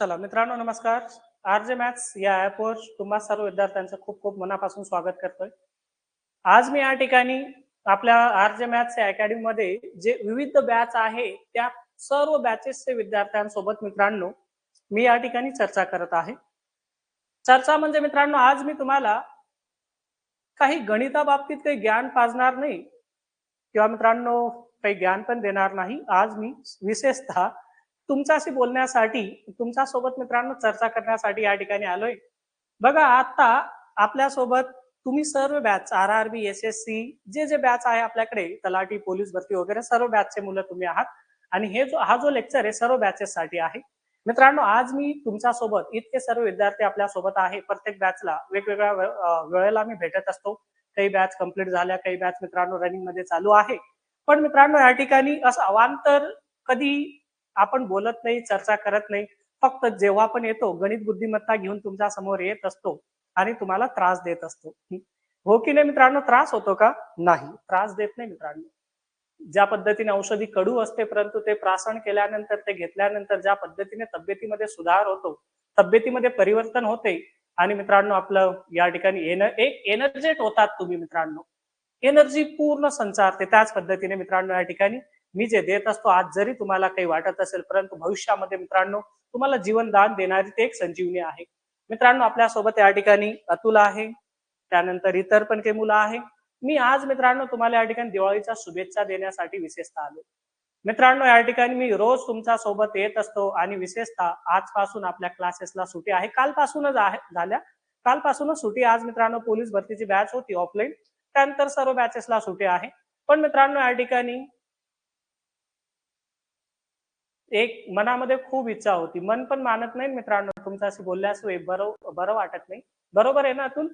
चला मित्रांनो नमस्कार. आर जे मॅथ्स या ऍपवर तुम्हा सर्व विद्यार्थ्यांचं खूप खूप मनापासून स्वागत करतोय. आज मी या ठिकाणी आपल्या आर जे मॅथ्स या अकॅडमीमध्ये जे विविध बॅच आहे त्या सर्व बॅचेसचे विद्यार्थ्यांसोबत मित्रांनो मी या ठिकाणी चर्चा करत आहे. चर्चा म्हणजे मित्रांनो आज मी तुम्हाला काही गणिताबाबतीत काही ज्ञान पाजणार नाही किंवा मित्रांनो काही ज्ञान पण देणार नाही. आज मी विशेषतः तुमच्याशी बोलण्यासाठी तुमच्यासोबत मित्रांनो चर्चा करण्यासाठी या ठिकाणी आलोय. बघा आता आपल्यासोबत तुम्ही सर्व batch R R B S S C J J batch आहे आपल्याकडे तलाठी पोलीस भरती वगैरे सर्व बॅचचे मुलं तुम्ही आहात. आणि हे जो हा जो लेक्चर आहे सर्व बॅचेस साठी आहे. मित्रांनो आज मी तुमच्यासोबत इतके सर्व विद्यार्थी आपल्यासोबत आहे. प्रत्येक बॅचला वेगवेगळ्या वेळेला मी भेटत असतो. काही बॅच कंप्लीट झाल्या काही बॅच मित्रांनो रनिंगमध्ये चालू आहे. पण मित्रांनो या ठिकाणी असं अवांतर कधी आपण बोलत नाही चर्चा करत नाही. फक्त जेव्हा पण येतो गणित बुद्धिमत्ता घेऊन तुमच्यासमोर येत असतो आणि तुम्हाला त्रास देत असतो. हो की नाही मित्रांनो? त्रास होतो का? नाही. त्रास देत नाही मित्रांनो. ज्या पद्धतीने औषधी कडू असते परंतु ते प्राशन केल्यानंतर ते घेतल्यानंतर ज्या पद्धतीने तब्येतीमध्ये सुधार होतो तब्येतीमध्ये परिवर्तन होते. आणि मित्रांनो आपलं या ठिकाणी एन एक एनर्जेट होतात तुम्ही मित्रांनो. एनर्जी पूर्ण संचारते त्याच पद्धतीने मित्रांनो या ठिकाणी मी जे देत असतो आज जरी तुम्हाला काही वाटत असेल परंतु भविष्यामध्ये मित्रांनो तुम्हाला जीवनदान देणारी ते एक संजीवनी आहे. मित्रांनो आपल्यासोबत या ठिकाणी अतुल आहे त्यानंतर इतर पण काही मुलं आहे. मी आज मित्रांनो तुम्हाला या ठिकाणी दिवाळीच्या शुभेच्छा देण्यासाठी विशेषतः आलो मित्रांनो या ठिकाणी मी रोज तुमच्यासोबत येत असतो आणि विशेषतः आजपासून आपल्या क्लासेसला सुटी आहे. कालपासूनच आहे झाल्या. कालपासूनच सुट्टी. आज मित्रांनो पोलीस भरतीची बॅच होती ऑफलाईन त्यानंतर सर्व बॅचेसला सुटे आहे. पण मित्रांनो या ठिकाणी एक मनामध्ये खूप इच्छा होती. मन पण मानत नाही मित्रांनो तुमच्याशी बोलल्याशिवाय बरं बरं वाटत नाही. बरोबर आहे ना अतुल?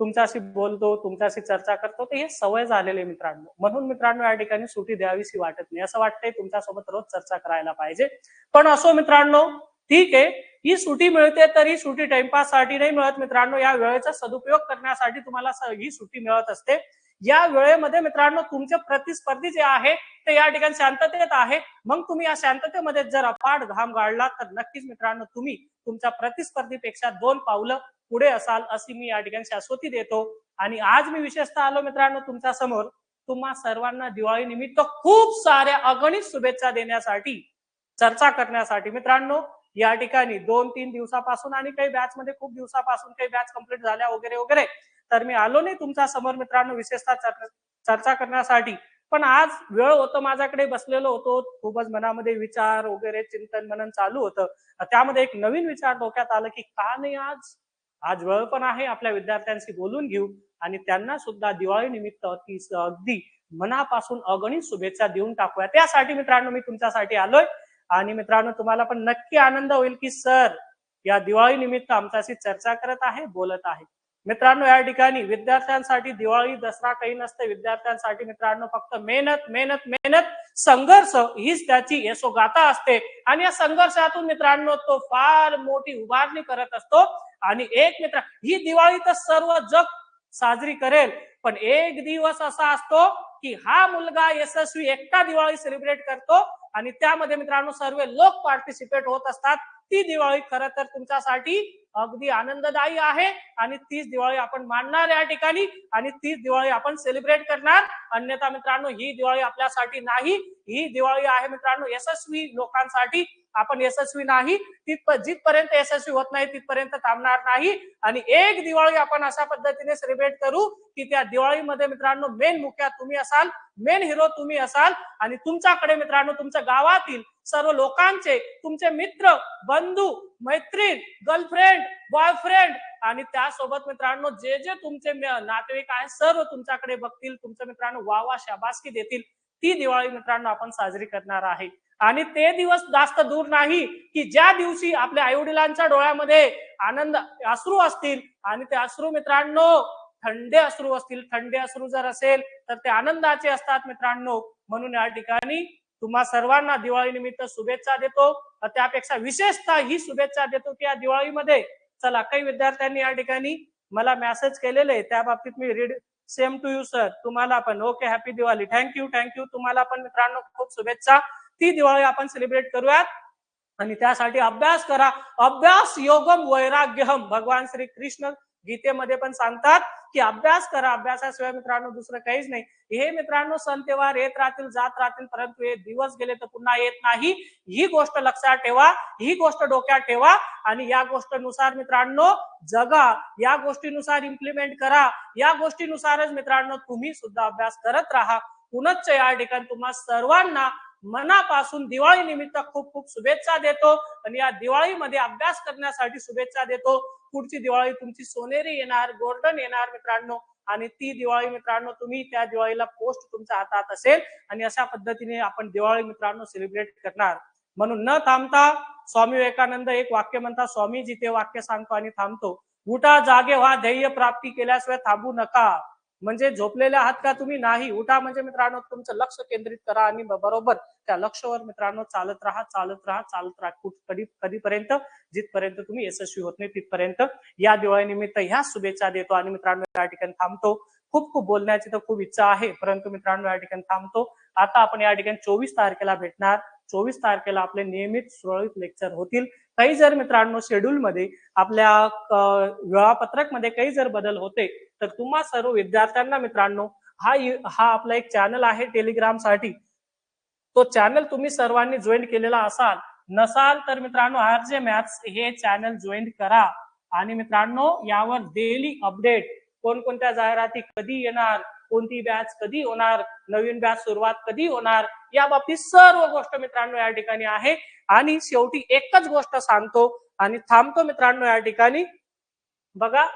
तुमच्याशी बोलतो तुमच्याशी चर्चा करतो ते हे सवय झालेले आहे मित्रांनो. म्हणून मित्रांनो या ठिकाणी सुटी द्यावीशी वाटत नाही. असं वाटतंय तुमच्यासोबत रोज चर्चा करायला पाहिजे. पण असो मित्रांनो ठीक आहे. ही सुट्टी मिळते तर ही सुट्टी टाइमपाससाठी नाही मिळत. मित्रांनो या वेळेचा सदुपयोग करण्यासाठी तुम्हाला ही सुट्टी मिळत असते. या वेळेमध्ये मित्रांनो तुमचे प्रतिस्पर्धी जे आहे ते या ठिकाणी शांततेत आहे. मग तुम्ही या शांततेमध्ये जर अपाट घाम गाळला तर नक्कीच मित्रांनो तुम्ही तुमच्या प्रतिस्पर्धीपेक्षा दोन पावलं पुढे असाल अशी मी या ठिकाणी शाश्वती देतो. आणि आज मी विशेषतः आलो मित्रांनो तुमच्यासमोर तुम्हा सर्वांना दिवाळी निमित्त खूप साऱ्या अगणित शुभेच्छा देण्यासाठी चर्चा करण्यासाठी मित्रांनो या ठिकाणी दोन तीन दिवसापासून आणि काही बॅच मध्ये खूप दिवसापासून काही बॅच कंप्लीट झाल्या वगैरे वगैरे. तर मी आलो नाही तुमच्यासमोर मित्रांनो विशेषतः चर्चा- करण्यासाठी. पण आज वेळ होतं माझ्याकडे बसलेलो होतो. खूपच मनामध्ये विचार वगैरे चिंतन मनन चालू होतं. त्यामध्ये एक नवीन विचार डोक्यात आला की का नाही आज? आज वेळ पण आहे आपल्या विद्यार्थ्यांशी बोलून घेऊ. आणि त्यांना सुद्धा दिवाळी निमित्त ती अगदी मनापासून अगणित शुभेच्छा देऊन टाकूया. त्यासाठी मित्रांनो मी तुमच्यासाठी आलोय. आणि मित्रांनो तुम्हाला पण नक्की आनंद होईल की सर या दिवाळी निमित्त आमच्याशी चर्चा करत आहे बोलत आहे. मित्रांनो या ठिकाणी विद्यार्थ्यांसाठी दिवाळी दसरा काही नसते. विद्यार्थ्यांसाठी मित्रांनो फक्त मेहनत मेहनत मेहनत संघर्ष हीच त्याची यशोगाथा असते. आणि या संघर्षातून मित्रांनो तो फार मोठी उभारणी करत असतो. आणि एक मित्र ही दिवाळी तर सर्व जग साजरी करेल पण एक दिवस असा असतो की हा मुलगा यशस्वी एकटा दिवाळी सेलिब्रेट करतो आणि त्यामध्ये मित्रांनो सर्व लोक पार्टिसिपेट होत असतात. ती दिवाळी खरं तर तुमच्यासाठी अगदी आनंददायी आहे आणि तीच दिवाळी आपण मानणार या ठिकाणी आणि तीच दिवाळी आपण सेलिब्रेट करणार. अन्यथा मित्रांनो ही दिवाळी आपल्यासाठी नाही. ही दिवाळी आहे मित्रांनो यशस्वी लोकांसाठी. आपण यशस्वी नाही तिथ जिथपर्यंत यशस्वी होत नाही तिथपर्यंत थांबणार नाही. आणि एक दिवाळी आपण अशा पद्धतीने सेलिब्रेट करू की त्या दिवाळीमध्ये मित्रांनो मेन मुख्या तुम्ही असाल मेन हिरो तुम्ही असाल आणि तुमच्याकडे मित्रांनो तुमच्या गावातील सर्व लोकांचे तुमचे मित्र बंधू मैत्रीण गर्लफ्रेंड बॉयफ्रेंड आणि त्यासोबत मित्रांनो जे जे तुमचे मे- नातेवाईक आहेत सर्व तुमच्याकडे बघतील तुमच्या मित्रांनो वावा शाबासकी देतील. ती दिवाळी मित्रांनो आपण साजरी करणार आहे. आणि ते दिवस जास्त दूर नाही की ज्या दिवशी आपल्या आईवडिलांच्या डोळ्यामध्ये आनंद अश्रू असतील आणि ते अश्रू मित्रांनो थंडे अश्रू असतील. थंडे अश्रू जर असेल तर ते आनंदाचे असतात मित्रांनो. म्हणून या ठिकाणी तुम्हा सर्वांना दिवाळी निमित्त शुभेच्छा देतो. त्यापेक्षा विशेषतः ही शुभेच्छा देतो की या दिवाळीमध्ये चला काही विद्यार्थ्यांनी या ठिकाणी मला मेसेज केलेले त्या बाबतीत मी read same to you sir तुम्हाला पण okay happy Diwali. Thank you thank you तुम्हाला पण मित्रांनो खूप शुभेच्छा. ती दिवाळी आपण सेलिब्रेट करूयात. आणि त्यासाठी अभ्यास करा. अभ्यास योगम वैराग्यहम. भगवान श्री कृष्ण गीतेमध्ये पण सांगतात की अभ्यास करा. अभ्यासाशिवाय मित्रांनो दुसरं काहीच नाही. हे मित्रांनो सण तेव्हार येत राहतील जात राहतील परंतु हे दिवस गेले तर पुन्हा येत नाही. ही गोष्ट लक्षात ठेवा. ही गोष्ट डोक्यात ठेवा. आणि या गोष्टीनुसार मित्रांनो जगा. या गोष्टीनुसार इम्प्लिमेंट करा. या गोष्टीनुसारच मित्रांनो तुम्ही सुद्धा अभ्यास करत राहा. पुनश्च या ठिकाणी तुम्हा सर्वांना मनापासून दिवाळी निमित्त खूप खूप शुभेच्छा देतो. आणि या दिवाळीमध्ये अभ्यास करण्यासाठी शुभेच्छा देतो. पुढची दिवाळी तुमची सोनेरी येणार गोल्डन येणार मित्रांनो. आणि ती दिवाळी मित्रांनो तुम्ही त्या दिवाळीला पोस्ट तुमच्या हातात असेल. आणि अशा पद्धतीने आपण दिवाळी मित्रांनो सेलिब्रेट करणार. म्हणून न थांबता स्वामी विवेकानंद एक वाक्य म्हणतात स्वामी जिथे वाक्य सांगतो आणि थांबतो. उठा जागे व्हा ध्येय प्राप्ती केल्याशिवाय थांबू नका. म्हणजे झोपलेले आहात का तुम्ही? नाही. उठा म्हणजे मित्रांनो तुमचं लक्ष केंद्रित करा आणि बरोबर त्या लक्षवर मित्रांनो चालत राहा चालत राहा चालत राहा. कुठ कधी कधीपर्यंत? जिथपर्यंत तुम्ही यशस्वी होत नाही तिथपर्यंत. या दिवाळीनिमित्त ह्या शुभेच्छा देतो आणि मित्रांनो या ठिकाणी थांबतो. खूप खूप बोलण्याची तर खूप इच्छा आहे परंतु मित्रांनो या ठिकाणी थांबतो. आता आपण या ठिकाणी चोवीस तारखेला भेटणार. चोवीस तारखेला आपले नियमित सुरळीत लेक्चर होतील. काही जर मित्रांनो शेड्यूल मध्ये आपल्या वेळापत्रकमध्ये काही जर बदल होते तर तुम्हा सर्व विद्यार्थ्यांना मित्रांनो हा हा आपला एक चॅनल आहे टेलिग्रामसाठी. तो चॅनल तुम्ही सर्वांनी जॉईन केलेला असाल नसाल तर मित्रांनो आर जे मॅथ्स हे चॅनल जॉईन करा. आणि मित्रांनो यावर डेली अपडेट कोणकोणत्या जाहिराती कधी येणार कोणती बॅच कधी होणार नवीन बॅच सुरुवात कधी होणार या बाबतीत सर्व गोष्ट मित्रांनो या ठिकाणी आहे. आणि शेवटी एकच गोष्ट सांगतो आणि थांबतो मित्रांनो या ठिकाणी. बघा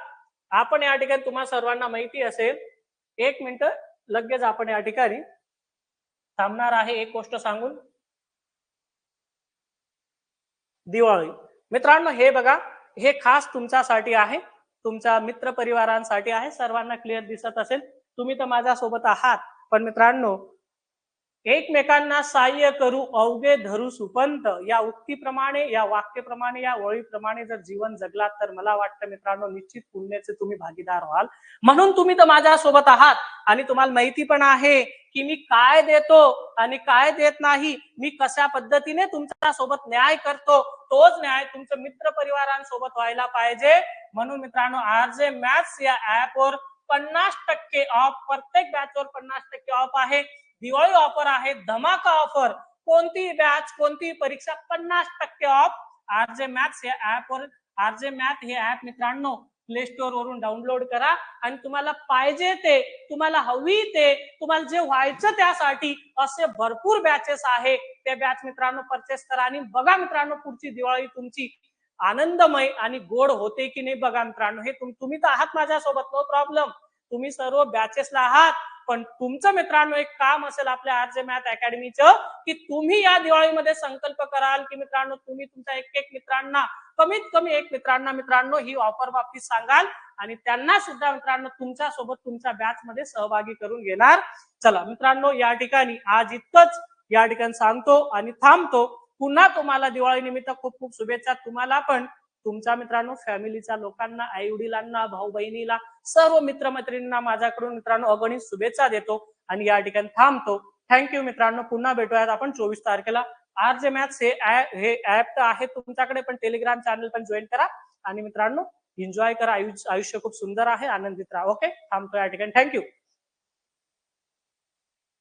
आपण या ठिकाणी तुम्हाला सर्वांना माहिती असेल एक मिनिट लगेच आपण या ठिकाणी थांबणार आहे. एक गोष्ट सांगून. दिवाळी. मित्रांनो हे बघा हे खास तुमच्यासाठी आहे तुमच्या मित्र परिवारांसाठी आहे सर्वांना क्लिअर दिसत असेल. तुम्ही तर माझ्यासोबत आहात. पण मित्रांनो एकमेकांना सहाय्य करू अवघे धरू सुपंत. या उक्तीप्रमाणे या वाक्यप्रमाणे या ओळीप्रमाणे जर जीवन जगलात तर मला वाटतं मित्रांनो निश्चित पुण्याचे तुम्ही भागीदार व्हाल. म्हणून तुम्ही तर माझ्यासोबत आहात. आणि तुम्हाला माहिती पण आहे की मी काय देतो आणि काय देत नाही. मी कशा पद्धतीने तुमच्यासोबत न्याय करतो तोच न्याय तुमच्या मित्र परिवारांसोबत व्हायला पाहिजे. म्हणून मित्रांनो आर जे मॅथ्स या ऍपवर पन्नास टक्के ऑफ प्रत्येक बॅचवर पन्नास टक्के ऑफ आहे. दिवाळी ऑफर आहे धमाका ऑफर कोणतीही बॅच कोणतीही परीक्षा पन्नास टक्के ऑफ आर जे मॅथ्स या ऍपवर आर जे मॅथ हे ऍप मित्रांनो प्ले स्टोर वरून डाउनलोड करा. आणि तुम्हाला पाहिजे ते तुम्हाला हवी ते तुम्हाला जे व्हायचं त्यासाठी असे भरपूर बॅचेस आहे. ते बॅच मित्रांनो परचेस करा. आणि बघा मित्रांनो पुढची दिवाळी तुमची आनंदमय आणि गोड होते की नाही बघा मित्रांनो हे तुम्ही तर आहात माझ्यासोबत नो प्रॉब्लेम तुम्ही सर्व बॅचेसला आहात. पण तुमचं मित्रांनो एक काम असेल आपल्या आरजे मॅथ अकॅडमीचं की तुम्ही या दिवाळीमध्ये संकल्प कराल की मित्रांनो तुम्ही तुमच्या एक एक मित्रांना कमीत कमी एक मित्रांना मित्रांनो ही ऑफर बाबतीत सांगाल आणि त्यांना सुद्धा मित्रांनो तुमच्यासोबत तुमच्या बॅच मध्ये सहभागी करून घेणार. चला मित्रांनो या ठिकाणी आज इतकंच. या ठिकाणी सांगतो आणि थांबतो. पुन्हा तुम्हाला दिवाळी निमित्त खूप खूप शुभेच्छा. तुम्हाला पण तुमच्या मित्रांनो फॅमिलीच्या लोकांना आई वडिलांना भाऊ बहिणीला सर्व मित्रमैत्रिणींना माझ्याकडून मित्रांनो अगणित शुभेच्छा देतो आणि या ठिकाणी थांबतो. थँक्यू मित्रांनो. पुन्हा भेटूयात आपण चोवीस तारखेला. आर जे मॅथ्स हे हे ऍप तर आहे तुमच्याकडे पण टेलिग्राम चॅनल पण जॉईन करा. आणि मित्रांनो एन्जॉय करा. आयुष्य खूप सुंदर आहे. आनंदित राहा. ओके थांबतो या ठिकाणी. थँक्यू